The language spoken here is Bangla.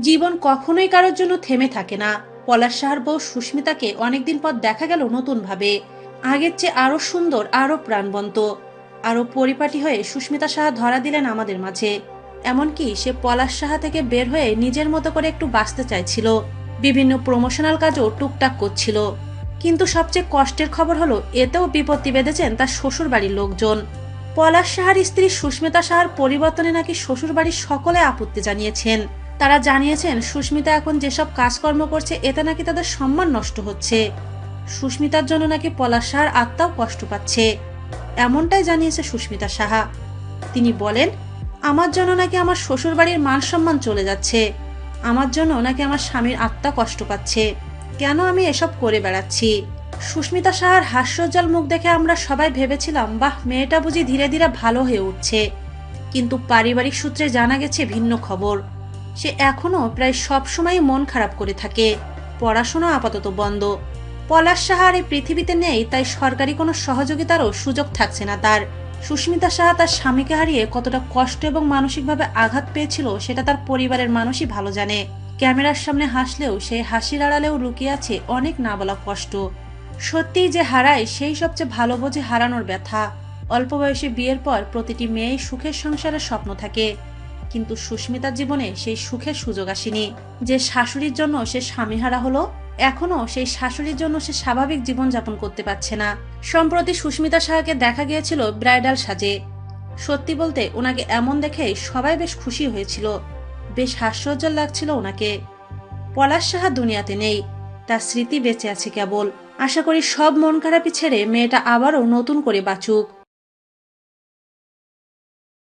জীবন কখনোই কারোর জন্য থেমে থাকে না। পলাশ সাহার বউ সুস্মিতাকে অনেকদিন পর দেখা গেল নতুনভাবে। আগের চেয়ে আরও সুন্দর আরও প্রাণবন্ত। আরও পরিপাটি হয়ে সুস্মিতা সাহা ধরা দিলেন আমাদের মাঝে। এমনকি সে পলাশ সাহা থেকে বের হয়ে নিজের মতো করে একটু বাঁচতে চাইছিল। বিভিন্ন প্রমোশনাল কাজও টুকটাক করছিল। কিন্তু সবচেয়ে কষ্টের খবর হলো, এতেও বিপত্তি বেঁধেছেন তার শ্বশুর বাড়ির লোকজন। পলাশ সাহার স্ত্রী সুস্মিতা সাহার পরিবর্তনে নাকি শ্বশুর বাড়ির সকলে আপত্তি জানিয়েছেন। তারা জানিয়েছেন, সুস্মিতা এখন যেসব কাজকর্ম করছে, এতে নাকি তাদের সম্মান নষ্ট হচ্ছে। সুস্মিতার জন্য নাকি পলাশ সাহার আত্মাও কষ্ট পাচ্ছে। এমনটাই জানিয়েছে সুস্মিতা সাহা। তিনি বলেন, আমার জন্য নাকি আমার শ্বশুর বাড়ির মান সম্মান চলে যাচ্ছে। আমার জন্য নাকি আমার স্বামীর আত্মা কষ্ট পাচ্ছে। কেন আমি এসব করে বেড়াচ্ছি? সুস্মিতা সাহার হাস্যজ্জ্বল মুখ দেখে আমরা সবাই ভেবেছিলাম, বাহ, মেয়েটা বুঝি ধীরে ধীরে ভালো হয়ে উঠছে। কিন্তু পারিবারিক সূত্রে জানা গেছে ভিন্ন খবর। সে এখনও প্রায় সব সময় মন খারাপ করে থাকে। পড়াশোনা আপাতত বন্ধ। পলাশ সাহার এই পৃথিবীতে নেই, তাই সরকারি কোনো সহযোগিতারও সুযোগ থাকছে না তার। সুস্মিতা সাহা তার স্বামীকে হারিয়ে কতটা কষ্ট এবং মানসিকভাবে আঘাত পেয়েছিল সেটা তার পরিবারের মানুষই ভালো জানে। ক্যামেরার সামনে হাসলেও সেই হাসির আড়ালেও লুকিয়ে আছে অনেক না বলা কষ্ট। সত্যিই যে হারায় সেই সবচেয়ে ভালো বোঝে হারানোর ব্যথা। অল্প বয়সে বিয়ের পর প্রতিটি মেয়েই সুখের সংসারের স্বপ্ন থাকে। কিন্তু সুস্মিতার জীবনে সেই সুখের সুযোগ আসেনি। যে শাশুড়ির জন্য সে স্বামীহারা হলো, এখনও সেই শাশুড়ির জন্য সে স্বাভাবিক জীবনযাপন করতে পারছে না। সম্প্রতি সুস্মিতা সাহাকে দেখা গিয়েছিল ব্রাইডাল সাজে। সত্যি বলতে ওনাকে এমন দেখে সবাই বেশ খুশি হয়েছিল। বেশ হাস্যোজ্জ্বল লাগছিল ওনাকে। পলাশ সাহা দুনিয়াতে নেই, তার স্মৃতি বেঁচে আছে কেবল। আশা করি সব মন খারাপি ছেড়ে মেয়েটা আবারও নতুন করে বাঁচুক।